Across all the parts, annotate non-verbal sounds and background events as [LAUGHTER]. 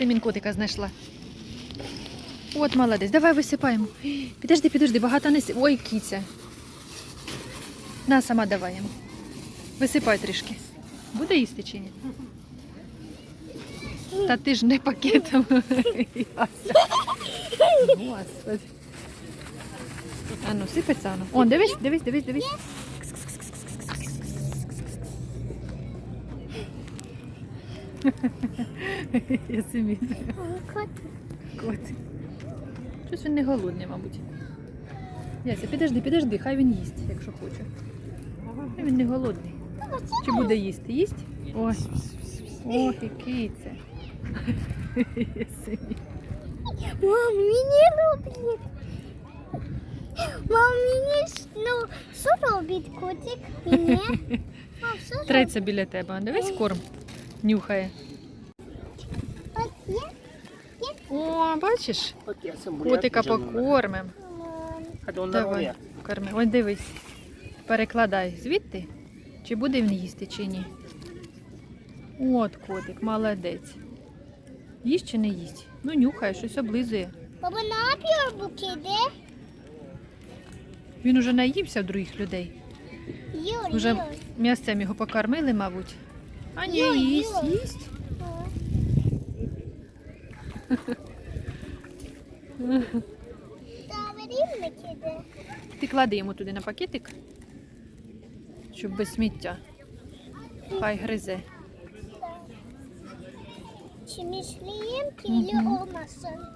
Ясемін котика знайшла. От молодець, давай висипаємо. Підожди, підожди, багато не сип. Ой, кіця. На, сама давай йому. Висипай трішки. Буде їсти чи ні? Та ти ж не пакетом. Господи. А ну, сипеться, ану. О, дивись, дивись, дивись, дивись. [LAUGHS] Ясемін. Котик. Щось він не голодний, мабуть. Яся, підожди, підожди, хай він їсть, якщо хоче. Хай він не голодний. Чи буде їсти? Їсть? Ой. Ох, який це. [LAUGHS] Мам, мені роблять. Мам, мені ну, що робить котик? Мені? Мам, що? Треться біля тебе. Дивись корм. Нюхає. От є? О, бачиш? Котика вже не знаю. покормим. Мам, А то Давай, корми. Ось дивись. Перекладай звідти. Чи буде він їсти, чи ні. От котик, молодець. Їсть чи не їсть? Ну, нюхає, щось облизує. Баба, yapıyor? Він уже наївся в других людей. Уже м'ясцем його покормили, мабуть. А ні, їсть, їсть. [LAUGHS] Ти клади йому туди на пакетик, щоб без сміття. Хай гризе. Çimişliyim kirli olmasın.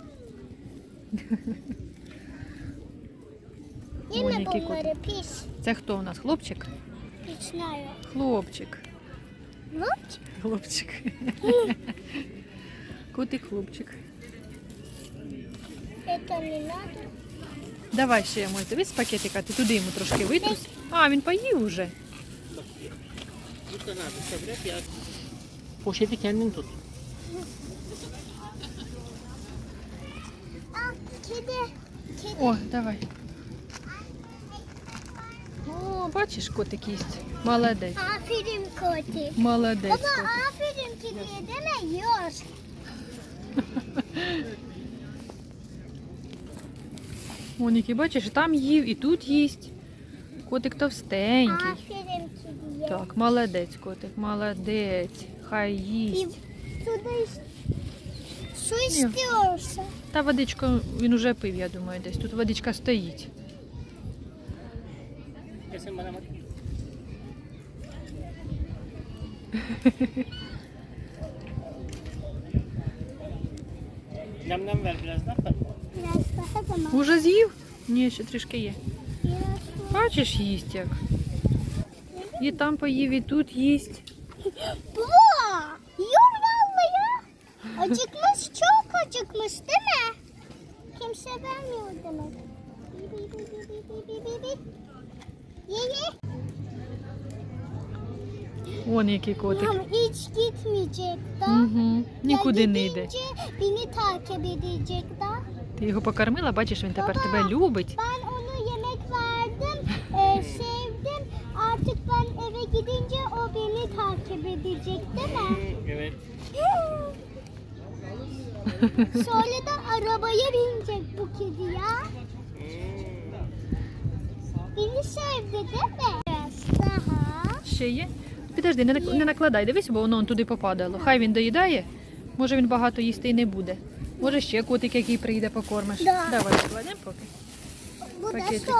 Ой, Yeme який bunları pis. Це хто у нас? Хлопчик? Hiç знаю. Хлопчик. Хлопчик. Котик хлопчик. Это не надо. Давай ще йому дивись з пакетика, ти туди йому трошки витрус. А, він поїв уже. Poşeti kendin tut. О, давай. О, бачиш, котик їсть. Молодець. Aferin kedi. Молодець. Baba котик. aferin kediye deme yiyor. Вон який, бачиш, там їв, і тут їсть. Котик товстенький. Так, молодець, котик, молодець. Хай І їсть. туди. Та водичку він уже пив, я думаю, десь. Тут водичка стоїть. Ya sen bana Уже з'їв? Ні, ще трішки є. Бачиш, їсть як. І там поїв, і тут їсть. Bi, bi, bi, bi, bi, bi, bi, bi. Ye ye. Вон який котик. Ama hiç gitmeyecek da. Угу. Нікуди Ya не йде. gidince Beni takip edecek da. Ти його покормила, бачиш, він тепер тебе любить. Ben onu yemek verdim, e, sevdim. Artık ben eve gidince o beni takip edecek değil mi? Evet. Sonra da arabaya binecek bu kedi ya. Beni sevdi değil mi? Biraz daha. Ще є? Підожди, не, нак- не накладай, дивись, бо воно он туди попадало. Хай він доїдає. Може він багато їсти і не буде. Може ще котик, який прийде, покормиш. Да. Давай складемо поки. Da Paketlik.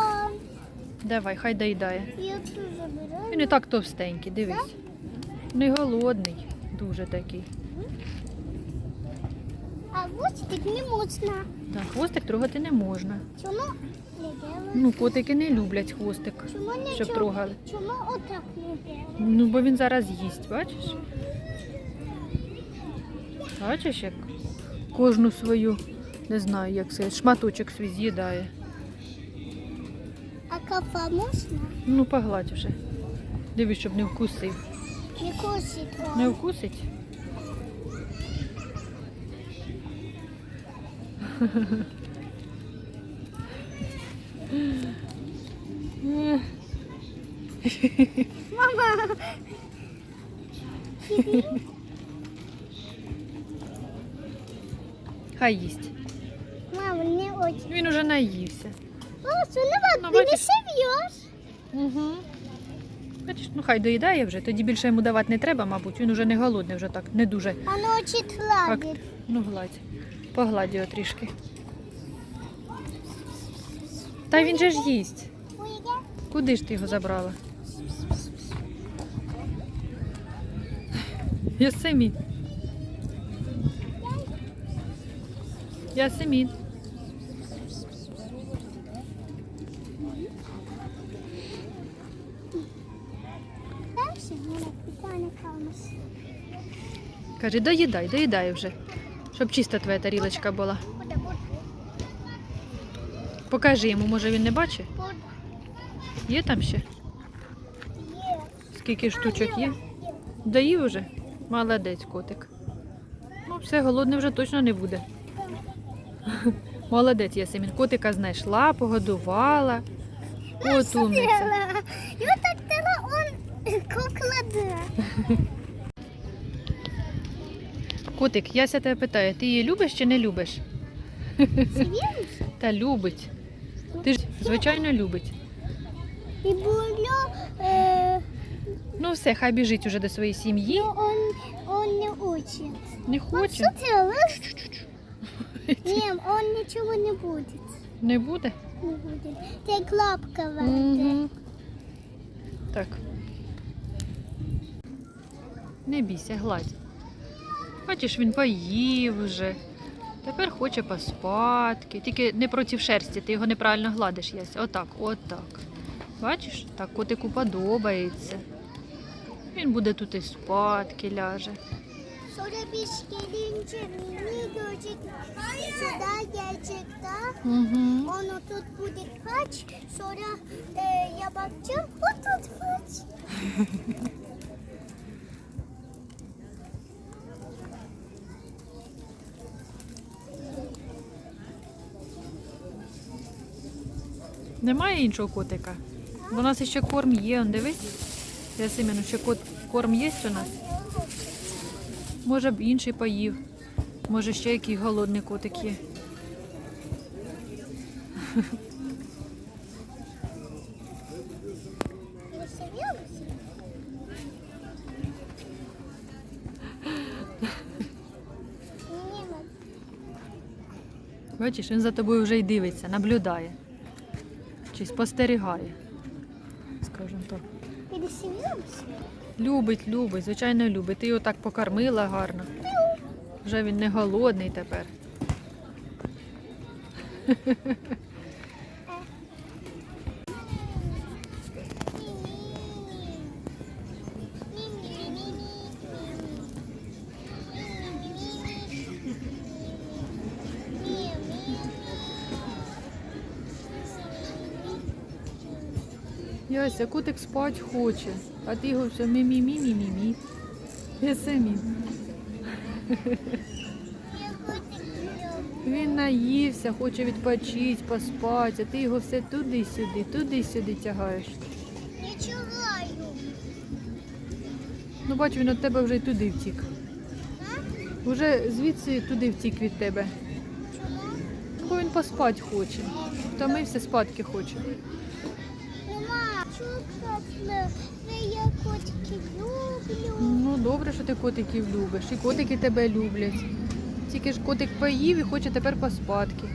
Давай, хай доїдає. Yatır забираю. Він і так товстенький, дивись. Не голодний, дуже такий. А вот не можна. Так, хвостик трогати не можна. Чому не делать? Ну, котики не люблять хвостик, Чому не щоб чому? трогали. Чому отак не делать? Ну, бо він зараз їсть, бачиш? Бачиш, як кожну свою, не знаю, як це, шматочок свій з'їдає. А кафа можна? Ну, погладь вже. Дивись, щоб не вкусив. Не косить вам. Не вкусить? Ех, Мама. [LAUGHS] хай їсть. Мама, не очень. Він уже наївся. О, Ну, ти не бачиш. серйоз. Угу. Бачиш, ну хай доїдає вже, тоді більше йому давати не треба, мабуть. Він уже не голодний, вже так, не дуже. А ночі тладить. Ну, гладь. Погладь його трішки. Та він же ж їсть. Куди ж ти його забрала? Ясемін. Ясемін. Каже, доїдай, доїдай вже. Щоб чиста твоя тарілочка була. Покажи йому, може він не бачить? Є там ще? Скільки штучок є? Доїв уже? Молодець, котик. Ну, все, голодний вже точно не буде. [LAUGHS] Молодець, Ясемін. Котика знайшла, погодувала. От умниця. І отак тела он кукладе. Котик, Яся тебе питає, ти її любиш чи не любиш? Та любить. Ти ж звичайно любить. І було, е, Ну все, хай біжить уже до своєї сім'ї. ну, он, он не учить. Не хоче. що делаєш? Ні, он нічого не буде. Не буде? Не буде. Це клапка веде. Так. Не бійся, гладь. Бачиш, він поїв вже. Тепер хоче поспадки. Тільки не проти шерсті, ти його неправильно гладиш, Яся. Отак, отак. Бачиш, так котику подобається. Він буде тут і спадки ляже. Sonra biz gelince mini görecek. Suda gelecek de. Угу. Onu tut bude kaç. Sonra e, ya bakacağım. O tut kaç. Немає іншого котика. Бо у нас ще корм є, он дивись. Ясиміну, ще кот, корм є у нас. Може б інший поїв. Може ще який голодний котик є. Бачиш, він за тобою вже й дивиться, наблюдає. Чи спостерігає. Скажімо так. Musun? Любить, любить, звичайно, любить. Ти його так покормила гарно. Вже він не голодний тепер. [LAUGHS] Яся, котик спать хоче, а ти його все мі-мі-мі-мі-мі-мі. Ясемін. Він наївся, хоче відпочити, поспати, а ти його все туди-сюди, туди-сюди тягаєш. Я чуваю. Ну, бач, він від тебе вже й туди втік. Уже звідси туди втік від тебе. Бо він поспати хоче. Втомився, спадки хоче. Ну, добре, що ти котиків любиш. І котики тебе люблять. Тільки ж котик поїв і хоче тепер поспадки.